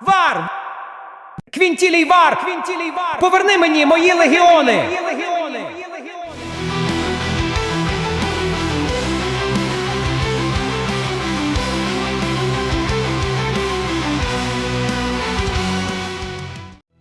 Вар! Квінтілій вар! Квінтілій вар! Поверни мені мої легіони!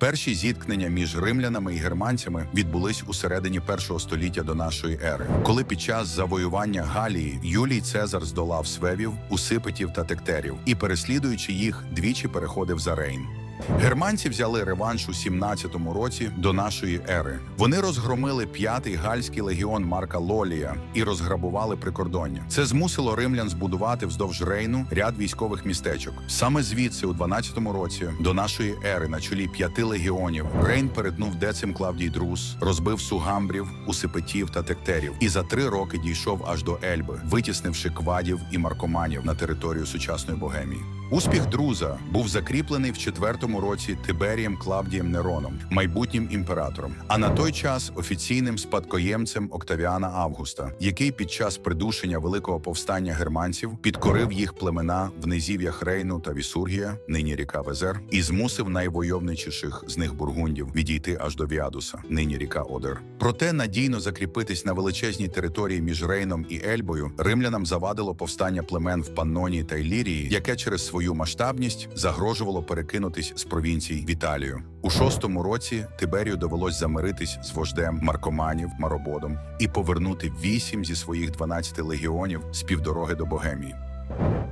Перші зіткнення між римлянами і германцями відбулись у середині першого століття до нашої ери, коли під час завоювання Галії Юлій Цезар здолав свевів, усипетів та тектерів і, переслідуючи їх, двічі переходив за Рейн. Германці взяли реванш у 17-му році до нашої ери. Вони розгромили п'ятий гальський легіон Марка Лолія і розграбували прикордоння. Це змусило римлян збудувати вздовж Рейну ряд військових містечок. Саме звідси, у 12-му році до нашої ери, на чолі п'яти легіонів, Рейн перетнув Децим Клавдій Друз, розбив сугамбрів, усипетів та тектерів, і за три роки дійшов аж до Ельби, витіснивши квадів і маркоманів на територію сучасної Богемії. Успіх Друза був закріплений в четвертому році Тиберієм Клавдієм Нероном, майбутнім імператором, а на той час офіційним спадкоємцем Октавіана Августа, який під час придушення великого повстання германців підкорив їх племена в низів'ях Рейну та Вісургія, нині ріка Везер, і змусив найвойовничіших з них бургундів відійти аж до Віадуса, нині ріка Одер. Проте надійно закріпитись на величезній території між Рейном і Ельбою римлянам завадило повстання племен в Паннонії та Іллірії, яке через свою масштабність загрожувало перекинутись з провінцій в Італію. У шостому році Тиберію довелось замиритись з вождем Маркоманів Марободом і повернути вісім зі своїх 12 легіонів з півдороги до Богемії.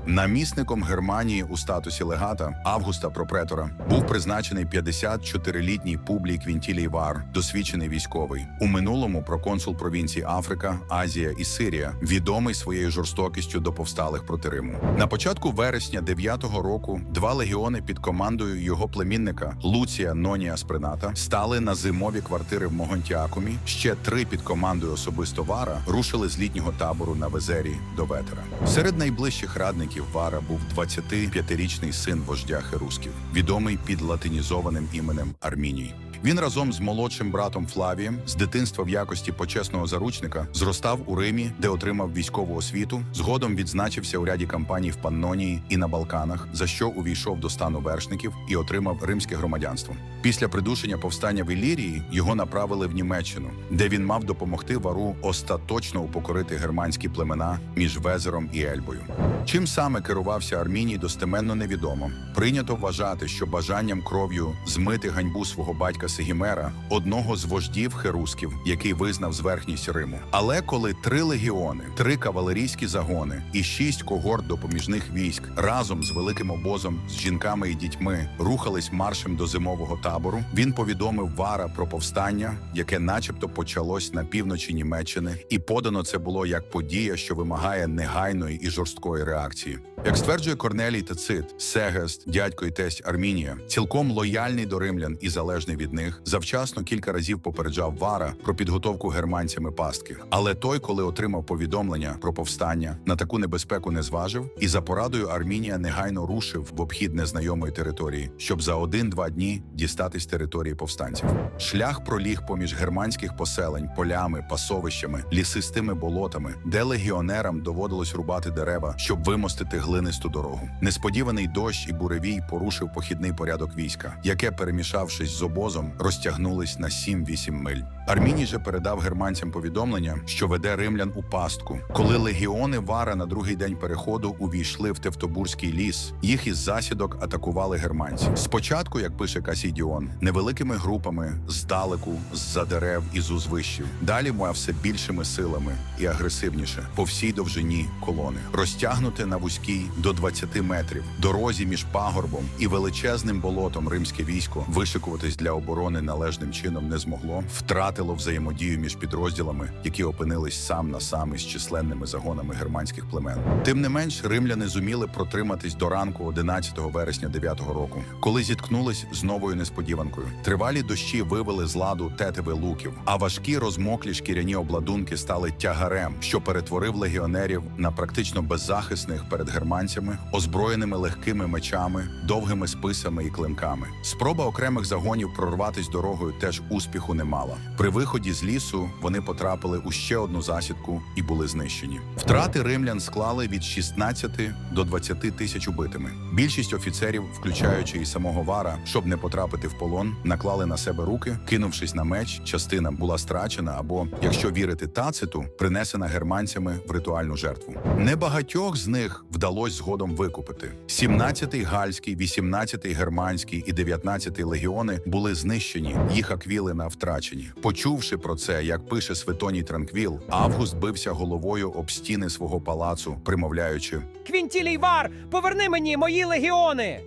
Намісником Германії у статусі легата Августа Пропретора був призначений 54-літній Публій Квінтілій Вар, досвідчений військовий. У минулому проконсул провінції Африка, Азія і Сирія, відомий своєю жорстокістю до повсталих проти Риму. На початку вересня 9-го року два легіони під командою його племінника Луція Нонія Сприната стали на зимові квартири в Могонтіакумі. Ще три під командою особисто Вара рушили з літнього табору на Везері до Ветера. Серед найближчих радників Вара був 25-річний син вождя Херусків, відомий під латинізованим іменем Арміній. Він разом з молодшим братом Флавієм з дитинства в якості почесного заручника зростав у Римі, де отримав військову освіту. Згодом відзначився у ряді кампаній в Паннонії і на Балканах, за що увійшов до стану вершників і отримав римське громадянство. Після придушення повстання в Ілірії його направили в Німеччину, де він мав допомогти вару остаточно упокорити германські племена між Везером і Ельбою. Чим саме керувався Арміній, достеменно невідомо. Прийнято вважати, що бажанням кров'ю змити ганьбу свого батька Сегімера, одного з вождів херусків, який визнав зверхність Риму. Але коли три легіони, три кавалерійські загони і шість когорт допоміжних військ разом з великим обозом з жінками і дітьми рухались маршем до зимового табору, він повідомив Вара про повстання, яке, начебто, почалось на півночі Німеччини, і подано це було як подія, що вимагає негайної і жорсткої реакції. Європі. Як стверджує Корнелій Тацит, Сегест, дядько і тесть Армінія, цілком лояльний до римлян і залежний від них, завчасно кілька разів попереджав Вара про підготовку германцями пастки. Але той, коли отримав повідомлення про повстання, на таку небезпеку не зважив, і за порадою Армінія негайно рушив в обхід незнайомої території, щоб за один-два дні дістатись території повстанців. Шлях проліг поміж германських поселень, полями, пасовищами, лісистими болотами, де легіонерам доводилось рубати дерева, щоб вимостити глинисту дорогу. Несподіваний дощ і буревій порушив похідний порядок війська, яке, перемішавшись з обозом, розтягнулись на 7-8 миль. Арміній же передав германцям повідомлення, що веде римлян у пастку. Коли легіони Вара на другий день переходу увійшли в Тевтобурський ліс, їх із засідок атакували германці. Спочатку, як пише Касідіон, невеликими групами здалеку, з-за дерев і з узвищів. Далі мав все більшими силами і агресивніше по всій довжині колони, розтягнуте на вузькій до 20 метрів, дорозі між пагорбом і величезним болотом римське військо вишикуватись для оборони належним чином не змогло, втратило взаємодію між підрозділами, які опинились сам на сам із численними загонами германських племен. Тим не менш, римляни зуміли протриматись до ранку 11 вересня 9-го року, коли зіткнулись з новою несподіванкою. Тривалі дощі вивели з ладу тетиви луків, а важкі розмоклі шкіряні обладунки стали тягарем, що перетворив легіонерів на практично беззахисних перед германськими германцями, озброєними легкими мечами, довгими списами і клинками. Спроба окремих загонів прорватися дорогою теж успіху не мала. При виході з лісу вони потрапили у ще одну засідку і були знищені. Втрати римлян склали від 16 до 20 тисяч убитими. Більшість офіцерів, включаючи і самого вара, щоб не потрапити в полон, наклали на себе руки, кинувшись на меч, частина була страчена або, якщо вірити тациту, принесена германцями в ритуальну жертву. Небагатьох з них вдалося згодом викупити. 17-й гальський, 18-й германський і 19-й легіони були знищені, їх аквілина втрачені. Почувши про це, як пише Светоній Транквіл, Август бився головою об стіни свого палацу, примовляючи. Квінтілій Вар, поверни мені мої легіони!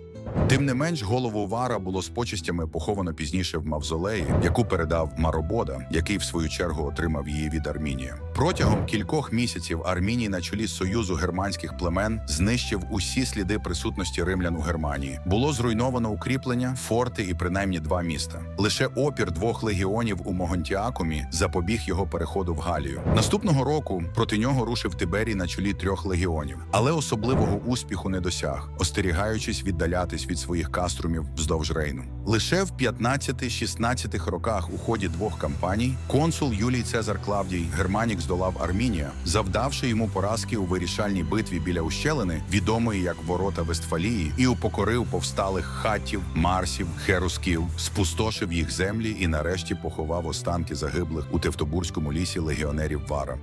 Тим не менш, голову Вара було з почестями поховано пізніше в мавзолеї, яку передав Маробода, який в свою чергу отримав її від Армінія. Протягом кількох місяців Арміній на чолі союзу германських племен знищив усі сліди присутності римлян у Германії. Було зруйновано укріплення, форти і принаймні два міста. Лише опір двох легіонів у Могонтіакумі запобіг його переходу в Галію. Наступного року проти нього рушив Тиберій на чолі трьох легіонів, але особливого успіху не досяг, остерігаючись віддалятись від своїх каструмів вздовж Рейну. Лише в 15-16 роках у ході двох кампаній консул Юлій Цезар Клавдій Германік здолав Армінія, завдавши йому поразки у вирішальній битві біля ущелини, відомої як Ворота Вестфалії, і упокорив повсталих хатів, марсів, херусків, спустошив їх землі і нарешті поховав останки загиблих у Тевтобурському лісі легіонерів Вара.